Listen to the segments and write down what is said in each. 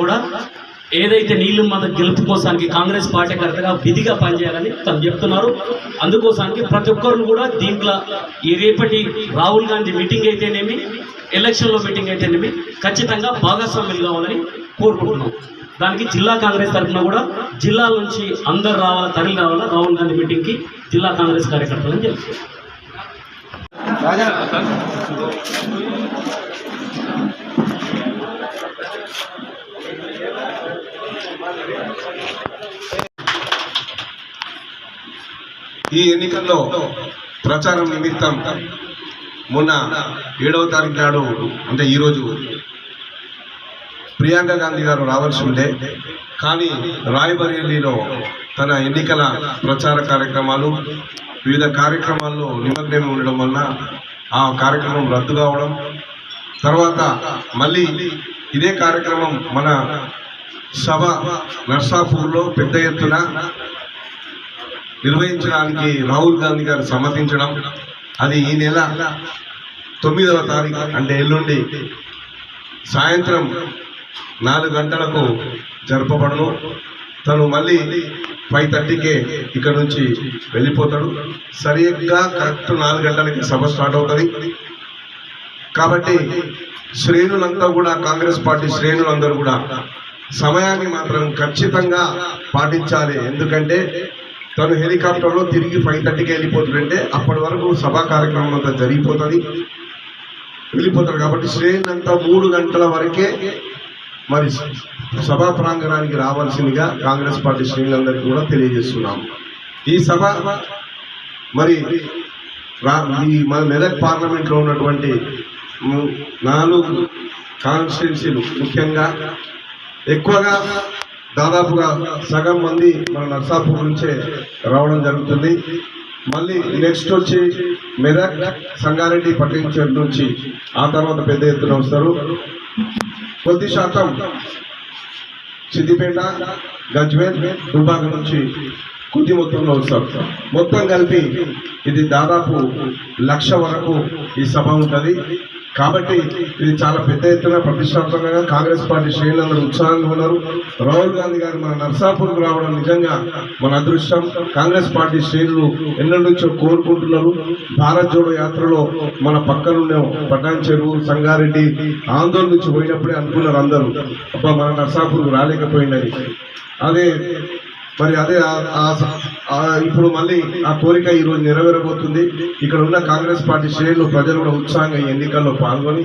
కూడా ఏదైతే నీళ్ళు మన గెలుపు కోసానికి కాంగ్రెస్ పార్టీ కరెక్ట్గా విధిగా పనిచేయాలని తను చెప్తున్నారు. అందుకోసానికి ప్రతి ఒక్కరు కూడా దీంట్లో ఈ రేపటి రాహుల్ గాంధీ మీటింగ్ అయితేనేమి ఎలక్షన్లో మీటింగ్ అయితేనేమి ఖచ్చితంగా భాగస్వాములు కావాలని కోరుకుంటున్నాం. దానికి జిల్లా కాంగ్రెస్ తరఫున కూడా జిల్లాల నుంచి అందరు రావాలా తరలి రావాలా రాహుల్ గాంధీ మీటింగ్కి జిల్లా కాంగ్రెస్ కార్యకర్తలని తెలుసు ఈ ఎన్నికల్లో ప్రచారం నిమిత్తం మొన్న ఏడవ తారీఖు నాడు అంటే ఈరోజు ప్రియాంక గాంధీ గారు రావాల్సి ఉండే కానీ రాయబరేలీలో తన ఎన్నికల ప్రచార కార్యక్రమాలు వివిధ కార్యక్రమాల్లో నిమగ్నం ఉండడం వలన ఆ కార్యక్రమం రద్దు కావడం తర్వాత మళ్ళీ ఇదే కార్యక్రమం మన సభ నర్సాపూర్లో పెద్ద ఎత్తున నిర్వహించడానికి రాహుల్ గాంధీ గారు సమ్మతించడం అది ఈ నెల తొమ్మిదవ తారీఖు అంటే ఎల్లుండి సాయంత్రం నాలుగు గంటలకు జరపబడను. తను మళ్ళీ ఫైవ్ థర్టీకే ఇక్కడ నుంచి వెళ్ళిపోతాడు. సరిగ్గా కరెక్ట్ నాలుగు గంటలకి సభ స్టార్ట్ అవుతుంది. కాబట్టి శ్రేణులంతా కూడా కాంగ్రెస్ పార్టీ శ్రేణులందరూ కూడా సమయాన్ని మాత్రం ఖచ్చితంగా పాటించాలి. ఎందుకంటే తను హెలికాప్టర్లో తిరిగి ఫైవ్ థర్టీకి వెళ్ళిపోతుందంటే అప్పటి వరకు సభా కార్యక్రమం అంతా జరిగిపోతుంది. వెళ్ళిపోతారు కాబట్టి శ్రేణి అంతా మూడు గంటల వరకే మరి సభా ప్రాంగణానికి రావాల్సిందిగా కాంగ్రెస్ పార్టీ శ్రేణులందరికీ కూడా తెలియజేస్తున్నాం. ఈ సభ మరి రా ఈ మన మెదక్ పార్లమెంట్లో ఉన్నటువంటి నాలుగు కాన్స్టిట్యున్సీలు ముఖ్యంగా ఎక్కువగా దాదాపుగా సగం మంది మన నర్సాపూర్ నుంచే రావడం జరుగుతుంది. మళ్ళీ నెక్స్ట్ వచ్చి మెదక్ సంగారెడ్డి పట్టించే నుంచి ఆ తర్వాత పెద్ద ఎత్తున వస్తారు. కొద్ది శాతం సిద్దిపేట గజ్వేల్ దుబాక నుంచి కొద్ది మొత్తంలో వస్తాం. మొత్తం కలిపి ఇది దాదాపు లక్ష వరకు ఈ సభ ఉంటుంది. కాబట్టి ఇది చాలా పెద్ద ఎత్తున ప్రతిష్టాత్మకంగా కాంగ్రెస్ పార్టీ శ్రేణులందరూ ఉత్సాహంగా ఉన్నారు. రాహుల్ గాంధీ గారు మన నర్సాపూర్కు రావడం నిజంగా మన అదృష్టం. కాంగ్రెస్ పార్టీ శ్రేణులు ఎన్నటి నుంచో కోరుకుంటున్నారు. భారత్ జోడో యాత్రలో మన పక్కనున్న పటాన్ చెరువు సంగారెడ్డి ఆందోళన నుంచి పోయినప్పుడే అనుకున్నారు అందరూ. అబ్బా మన నర్సాపూర్కు రాలేకపోయినది. అదే మరి అదే ఇప్పుడు మళ్ళీ ఆ కోరిక ఈ రోజు నెరవేరబోతుంది. ఇక్కడ ఉన్న కాంగ్రెస్ పార్టీ శ్రేణులు ప్రజలు కూడా ఉత్సాహంగా ఎన్నికల్లో పాల్గొని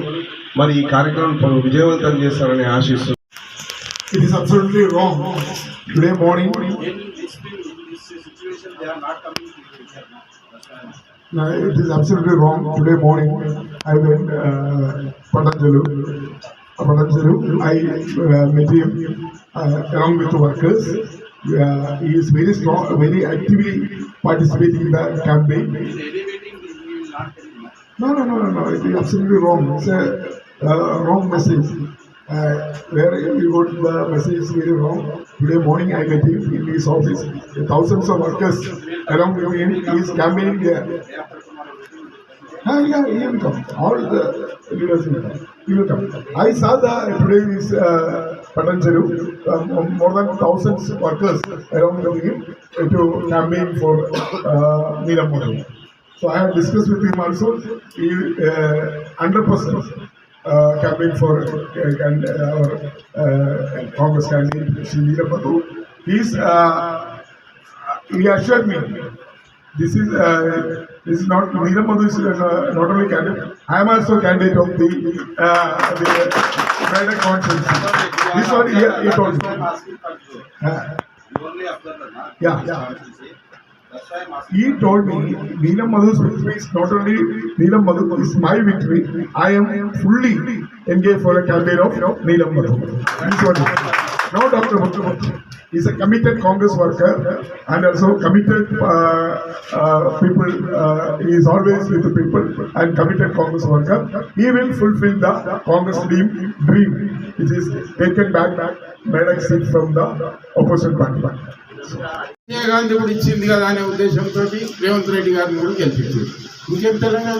మరి ఈ కార్యక్రమం విజయవంతం చేస్తారని ఆశిస్తున్నారు Uh, along with with workers Uh, he is very strong, very actively participating in the campaign. No, no, no, no, no. It is absolutely wrong. It's a uh, wrong message. Uh, where you got the message is very wrong. Today morning I met him in his office. Thousands of workers around him. He is campaigning there. Ah, yeah, he will come. All the leaders will come. He will come. I saw the today uh, Patancheru. Um, more than thousands workers around him to campaign for uh, Neelam Modi. So I have discussed with him also. He uh, hundred percent uh, campaign for uh, and uh, our uh, Congress candidate Shri Neelam Madhu. He's uh, he assured me this is uh, this is not Neelam Madhu is uh, not only candidate. I am also candidate of the uh, Medak conference. This one he, he told me. Uh, yeah. He told me Neelam Madhu's victory is not only Neelam Madhu, is my victory. I am fully engaged for a campaign of Neelam Madhu. This one. Now Dr. Muthu is a committed Congress worker and also committed uh, uh, people. Uh, he is always with the people and committed Congress worker. He will fulfill the Congress dream, dream which is taken back Medak seat from the opposition party. Sonia Gandhi కూడా ఇచ్చింది కదా అనే ఉద్దేశంతో రేవంత్ రెడ్డి గారిని కూడా గెలిపించారు ఇంకేం తెలంగాణ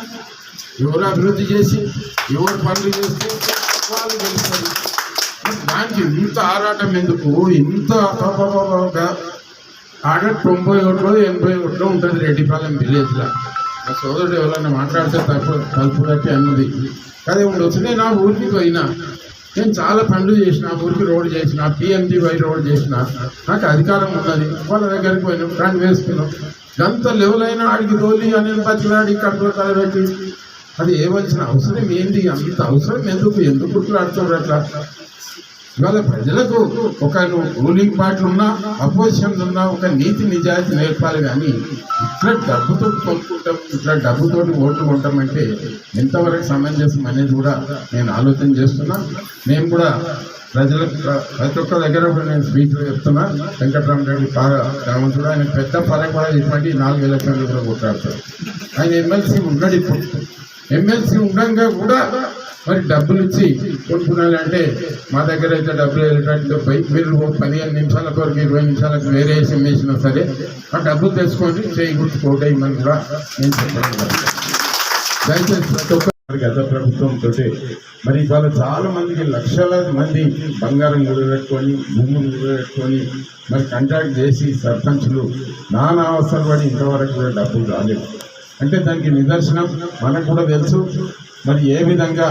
ఎవరు అభివృద్ధి చేసి ఎవరు పనులు చేస్తే వాళ్ళు గెలుస్తారు దానికి ఇంత ఆరాటం ఎందుకు? ఇంత అబ్బబ్బబ్బబ్బ. ఆడ తొంభై ఒకటిలో ఎనభై ఒకటిలో ఉంటుంది రెడ్డిపాలెం విలేజ్లో ఆ సోదరుడు ఎవరైనా మాట్లాడితే తప్పు తలుపు కట్టి అన్నది. కానీ ఉండొచ్చు. నేను ఆ ఊరికి పోయినా. నేను చాలా పనులు చేసిన ఊరికి రోడ్ చేసిన పిఎంజీవై రోడ్ చేసిన. నాకు అధికారం ఉన్నది. వాళ్ళ దగ్గరికి పోయినాం ఫ్రెండ్ వేసుకున్నాం. ఎంత లెవెల్ అయినా ఆడికి తోలి అని బతిలాడి కడుపులో కలబెట్టి అది ఏవలసిన అవసరం ఏంటి? అంత అవసరం ఎందుకు? ఎందుకు ఆడుతున్నారు అట్లా? ఇవాళ ప్రజలకు ఒక రూలింగ్ పార్టీ ఉన్నా అపోజిషన్ ఉన్నా ఒక నీతి నిజాయితీ నేర్పాలి కానీ ఇట్లా డబ్బుతో కొనుక్కుంటాం ఇట్లా డబ్బుతో ఓట్లు కొంటామంటే ఎంతవరకు సమంజసం అనేది కూడా నేను ఆలోచన చేస్తున్నా. నేను కూడా ప్రజలకు ప్రతి ఒక్క దగ్గర కూడా నేను స్పీచ్లు చెప్తున్నా. వెంకటరామరెడ్డి కూడా ఆయన పెద్ద పని కూడా ఇటువంటి నాలుగు ఎలక్షన్లు కూడా కొట్లాడతారు ఆయన ఎమ్మెల్సీ ఉన్నాడు ఇప్పుడు. ఎమ్మెల్సీ ఉండగా కూడా మరి డబ్బులు ఇచ్చి కొనుక్కున్నారంటే మా దగ్గర అయితే డబ్బులు వెళ్ళేటట్టు పోయి మీరు పదిహేను నిమిషాల కొరకు ఇరవై నిమిషాలకు వేరే వేసి వేసినా సరే ఆ డబ్బులు తెచ్చుకొని చేయి గుర్తుకోవడం కూడా నేను చెప్పాను. దయచేసి ప్రతి ఒక్కరి గత ప్రభుత్వంతో మరి ఇవాళ చాలా మందికి లక్షలాది మంది బంగారం గురబెట్టుకొని భూములు గురబెట్టుకొని మరి కంటాక్ట్ చేసి సర్పంచులు నానా అవసరం పడి ఇంతవరకు కూడా డబ్బులు రాలేదు. అంటే దానికి నిదర్శనం మనకు కూడా తెలుసు. మరి ఏ విధంగా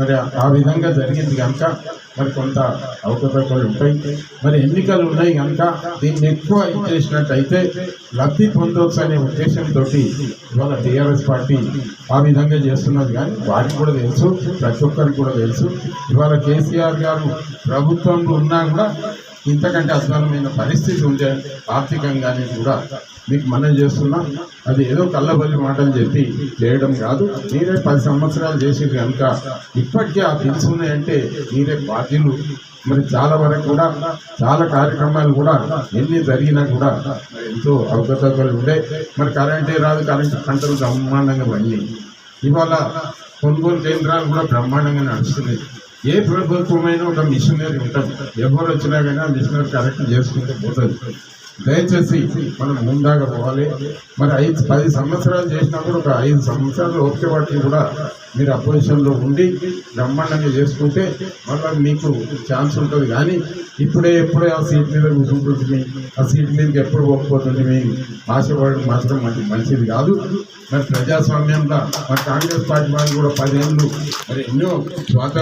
మరి ఆ విధంగా జరిగింది కనుక మరి కొంత అవకతవకలు ఉంటాయి. మరి ఎన్నికలు ఉన్నాయి కనుక దీన్ని ఎక్కువ చేసినట్టయితే లబ్ధి పొందవచ్చు అనే ఉద్దేశంతో ఇవాళ టీఆర్ఎస్ పార్టీ ఆ విధంగా చేస్తున్నది. కానీ వారికి కూడా తెలుసు ప్రతి ఒక్కరికి కూడా తెలుసు. ఇవాళ కేసీఆర్ గారు ప్రభుత్వంలో ఉన్నా కూడా ఇంతకంటే అసలమైన పరిస్థితి ఉండే ఆర్థికంగానే కూడా మీకు మనం చేస్తున్నా అది ఏదో కళ్ళబల్లి మాటలు చెప్పి చేయడం కాదు. మీరే పది సంవత్సరాలు చేసి కనుక ఇప్పటికే ఆ బిల్స్ మీరే బాధ్యులు. మరి చాలా వరకు కూడా చాలా కార్యక్రమాలు కూడా ఎన్ని జరిగినా కూడా ఎంతో అవకతవకలు ఉండే. మరి కరెంటే రాదు కరెంటు పంటలు బ్రహ్మాండంగా పండి ఇవాళ కొనుగోలు కేంద్రాలు కూడా బ్రహ్మాండంగా నడుస్తున్నాయి. ఏ ప్రభుత్వమైనా ఒక మిషనరీ ఉంటుంది ఎవరు వచ్చినా కానీ ఆ మిషనరీ కరెక్ట్ చేసుకుంటే పోతుంది. దయచేసి మనం ముందాగా పోవాలి. మరి ఐదు పది సంవత్సరాలు చేసినప్పుడు ఒక ఐదు సంవత్సరాలు ఓకే వాటికి కూడా మీరు అపోజిషన్లో ఉండి బ్రహ్మాండంగా చేసుకుంటే మళ్ళీ మీకు ఛాన్స్ ఉంటుంది. కానీ ఇప్పుడే ఎప్పుడే ఆ సీట్ మీద కూర్చుంటుంది ఆ సీట్ మీదకి ఎప్పుడు పోకపోతుంది మీ ఆశపడడం మాత్రం మంచి మంచిది కాదు. మరి ప్రజాస్వామ్యంలో మరి కాంగ్రెస్ పార్టీ వాళ్ళు కూడా పదేళ్ళు మరి ఎన్నో స్వాతంత్ర